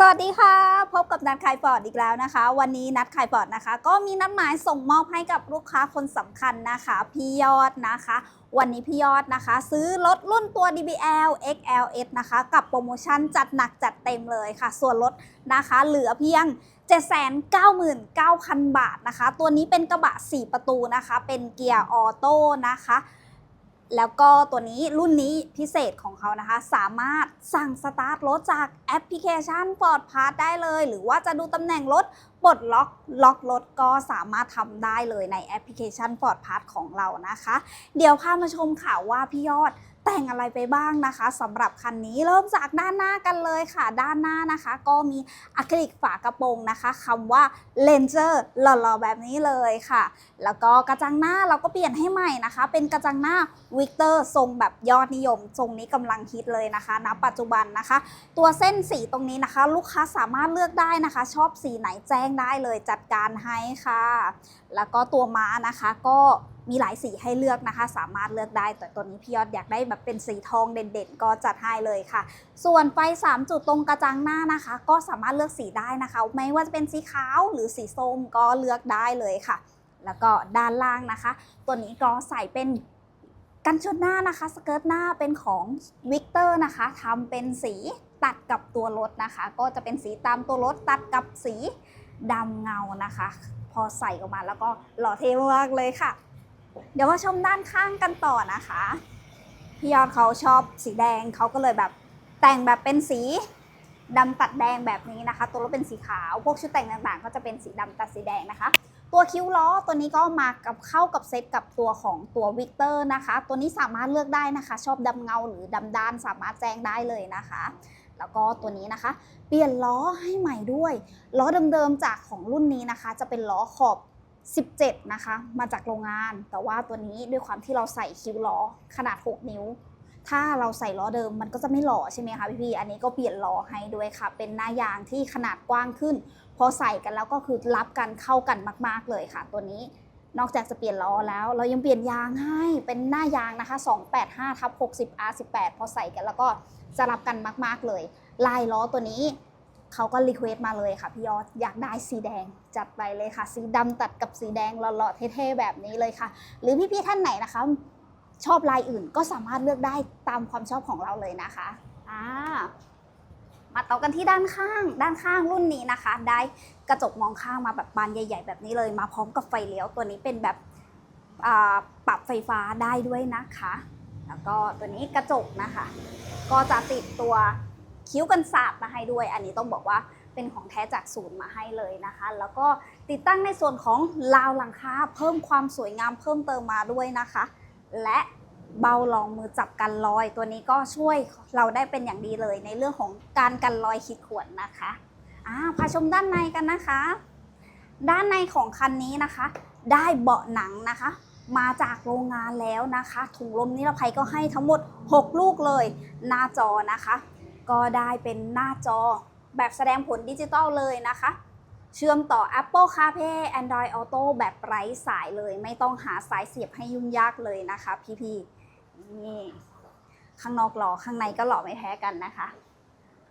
สวัสดีค่ะ พบกับนัดขายปอดอีกแล้วนะคะ วันนี้นัดขายปอดนะคะ ก็มีนัดหมายส่งมอบให้กับลูกค้าคนสำคัญนะคะ พี่ยอดนะคะ วันนี้พี่ยอดนะคะ ซื้อรถรุ่นตัว DBL XLS นะคะ กับโปรโมชั่นจัดหนักจัดเต็มเลยค่ะ ส่วนลดนะคะเหลือเพียง 799,000 บาทนะคะ ตัวนี้เป็นกระบะ 4 ประตูนะคะ เป็นเกียร์ออโต้นะคะ แล้วก็ตัวนี้รุ่นนี้พิเศษของเขานะคะ สามารถสั่งสตาร์ทรถจากแอปพลิเคชัน Ford Pass ได้เลย หรือว่าจะดูตำแหน่งรถปลดล็อกล็อกรถก็สามารถทำได้เลยในแอปพลิเคชัน Ford Pass ของเรานะคะ เดี๋ยวพามาชมค่ะว่าพี่ยอด แต่งอะไรไปบ้างนะคะสำหรับคันนี้เริ่มจากด้านหน้ากันเลยค่ะ ด้านหน้านะคะ ก็มีอะคริลิกฝากระโปรงนะคะคำว่า Ranger หล่อๆแบบนี้เลยค่ะ แล้วก็กระจังหน้าเราก็เปลี่ยนให้ใหม่นะคะ เป็นกระจังหน้าวิกเตอร์ทรงแบบยอดนิยม ทรงนี้กำลังฮิตเลยนะคะณปัจจุบันนะคะ ตัวเส้นสีตรงนี้นะคะ ลูกค้าสามารถเลือกได้นะคะ ชอบสีไหนแจ้งได้เลยจัดการให้ค่ะ แล้วก็ตัวม้านะคะก็ มีหลายสีให้เลือกนะคะ สามารถเลือกได้ แต่ตัวนี้พี่ยอดอยากได้แบบเป็นสีทองเด่นๆ ก็จัดให้เลยค่ะ ส่วนไฟ 3 จุดตรงกระจังหน้านะคะ ก็สามารถเลือกสีได้นะคะ ไม่ว่าจะเป็นสีขาวหรือสีส้มก็เลือกได้เลยค่ะ แล้วก็ด้านล่างนะคะ ตัวนี้ก็ใส่เป็นกันชนหน้านะคะสเกิร์ตหน้าเป็นของวิกเตอร์นะคะทำเป็นสีตัดกับตัวรถนะคะ ก็จะเป็นสีตามตัวรถตัดกับสีดำเงานะคะ พอใส่ออกมาแล้วก็หล่อเท่มากเลยค่ะ เดี๋ยวมาชมด้านข้างกันต่อนะคะ พี่ยอดเขาชอบสีแดงเขาก็เลยแบบแต่งแบบเป็นสีดำตัดแดงแบบนี้นะคะ ตัวรถเป็นสีขาว พวกชุดแต่งต่างๆ ก็จะเป็นสีดำตัดสีแดงนะคะ ตัวคิ้วล้อตัวนี้ก็มากับเข้ากับเซตกับตัวของตัววิกเตอร์นะคะ ตัวนี้สามารถเลือกได้นะคะ ชอบดำเงาหรือดำด้านสามารถแจ้งได้เลยนะคะ แล้วก็ตัวนี้นะคะ เปลี่ยนล้อให้ใหม่ด้วย ล้อเดิมๆจากของรุ่นนี้นะคะ จะเป็นล้อขอบ 17 นะคะ มาจากโรงงาน แต่ว่าตัวนี้ด้วยความที่เราใส่คิ้วล้อขนาด 6 นิ้ว ถ้าเราใส่ล้อเดิมมันก็จะไม่หล่อใช่ไหมคะพี่ๆอันนี้ก็เปลี่ยนล้อให้ด้วยค่ะ เป็นหน้ายางที่ขนาดกว้างขึ้น พอใส่กันแล้วก็คือรับกันเข้ากันมาก ๆเลยค่ะ ตัวนี้ นอกจากจะเปลี่ยนล้อแล้ว เรายังเปลี่ยนยางให้ เป็นหน้ายางนะคะ 285ทับ60 R18 พอใส่กันแล้วก็จะรับกันมาก ๆเลย ลายล้อตัวนี้ เขาก็รีเควสต์มาเลยค่ะพี่ยอดอยากได้สีแดงจัดไปเลยค่ะ สีดำตัดกับสีแดงหล่อๆเท่ๆแบบนี้เลยค่ะ หรือพี่ๆท่านไหนนะคะ ชอบลายอื่นก็สามารถเลือกได้ตามความชอบของเราเลยนะคะอ่ามาต่อกันที่ด้านข้าง ด้านข้างรุ่นนี้นะคะ ได้กระจกมองข้างมาแบบบานใหญ่ ๆ แบบนี้เลย มาพร้อมกับไฟเลี้ยวตัวนี้เป็นแบบปรับไฟฟ้าได้ด้วยนะคะ แล้วก็ตัวนี้กระจกนะคะ ก็จะติดตัว คิ้วกันสาดมาให้ด้วย อันนี้ต้องบอกว่าเป็นของแท้จากศูนย์มาให้เลยนะคะ แล้วก็ติดตั้งในส่วนของราวหลังคาเพิ่มความสวยงามเพิ่มเติมมาด้วยนะคะ และเบาลองมือจับกันรอย ตัวนี้ก็ช่วยเราได้เป็นอย่างดีเลย ในเรื่องของการกันรอยขีดข่วนนะคะอ่าพาชมด้านในกันนะคะ ด้านในของคันนี้นะคะ ได้เบาะหนังนะคะ มาจากโรงงานแล้วนะคะ ถุงลมนิรภัยก็ให้ทั้งหมด 6 ลูกเลย หน้าจอนะคะ ก็ได้เป็นหน้าจอแบบแสดงผลดิจิตอลเลยนะคะ เชื่อมต่อ Apple CarPlay Android Auto แบบไร้สายเลย ไม่ต้องหาสายเสียบให้ยุ่งยากเลยนะคะพี่ๆนี่ข้างนอกหล่อข้างในก็หล่อไม่แพ้กันนะคะ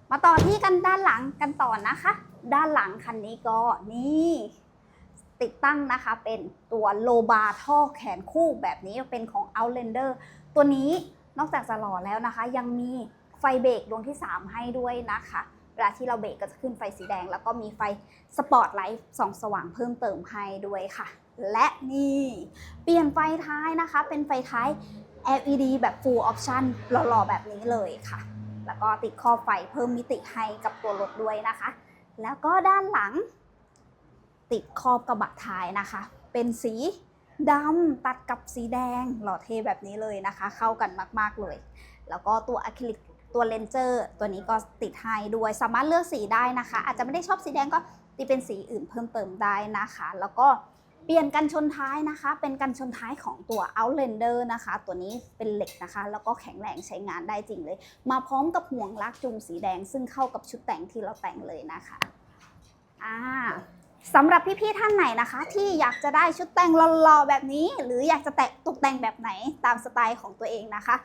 มาต่อที่กันด้านหลังกันต่อนะคะ ด้านหลังคันนี้ก็นี่ติดตั้งนะคะเป็นตัวโลบาท่อแขนคู่แบบนี้เป็นของ Outlander ตัวนี้นอกจากจะหล่อแล้วนะคะ ยังมี ไฟเบรกดวงที่ 3 ให้ด้วยนะคะ เวลาที่เราเบรกก็จะขึ้นไฟสีแดง แล้วก็มีไฟสปอตไลท์ส่องสว่างเพิ่มเติมให้ด้วยค่ะ และนี่ เปลี่ยนไฟท้ายนะคะ เป็นไฟท้าย LED แบบ full option หล่อๆแบบนี้เลยค่ะ แล้วก็ติดข้อบไฟเพิ่มมิติให้กับตัวรถด้วยนะคะ แล้วก็ด้านหลัง ติดขอบกระบะท้ายนะคะ เป็นสีดำตัดกับสีแดงหล่อเท่แบบนี้เลยนะคะ เข้ากันมากๆเลย แล้วก็ตัวอะคริลิก ตัวเลนเจอร์ตัวนี้ก็ติดให้ด้วยสามารถเลือกสีได้นะคะ อาจจะไม่ได้ชอบสีแดงก็ติเป็นสีอื่นเพิ่มเติมได้นะคะ แล้วก็เปลี่ยนกันชนท้ายนะคะ เป็นกันชนท้ายของตัว Outlander นะคะ ตัวนี้เป็นเหล็กนะคะ แล้วก็แข็งแรงใช้งานได้จริงเลย มาพร้อมกับห่วงลากจูงสีแดง ซึ่งเข้ากับชุดแต่งที่เราแต่งเลยนะคะอ่าสำหรับพี่ๆท่านไหนนะคะ ที่อยากจะได้ชุดแต่งหล่อๆแบบนี้ หรืออยากจะแต่งตกแต่งแบบไหนตามสไตล์ของตัวเองนะคะ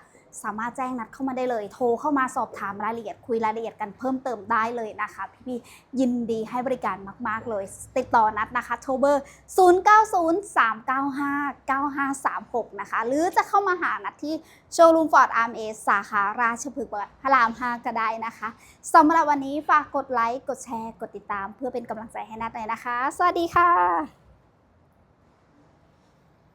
สามารถแจ้งนัดเข้ามาได้เลย โทรเข้ามาสอบถามรายละเอียดคุยรายละเอียดกันเพิ่มเติมได้เลยนะคะ พี่ๆยินดีให้บริการมาก ๆ เลย ติดต่อนัดนะคะโทรเบอร์ 0903959536 นะคะ หรือจะเข้ามาหานัดที่โชว์รูมฟอร์ดอาร์เอสาขาราชพฤกษ์พระราม 5 ก็ได้นะคะสำหรับวันนี้ฝากกดไลค์กดแชร์กดติดตาม เพื่อเป็นกำลังใจให้นัดเลยนะคะ สวัสดีค่ะ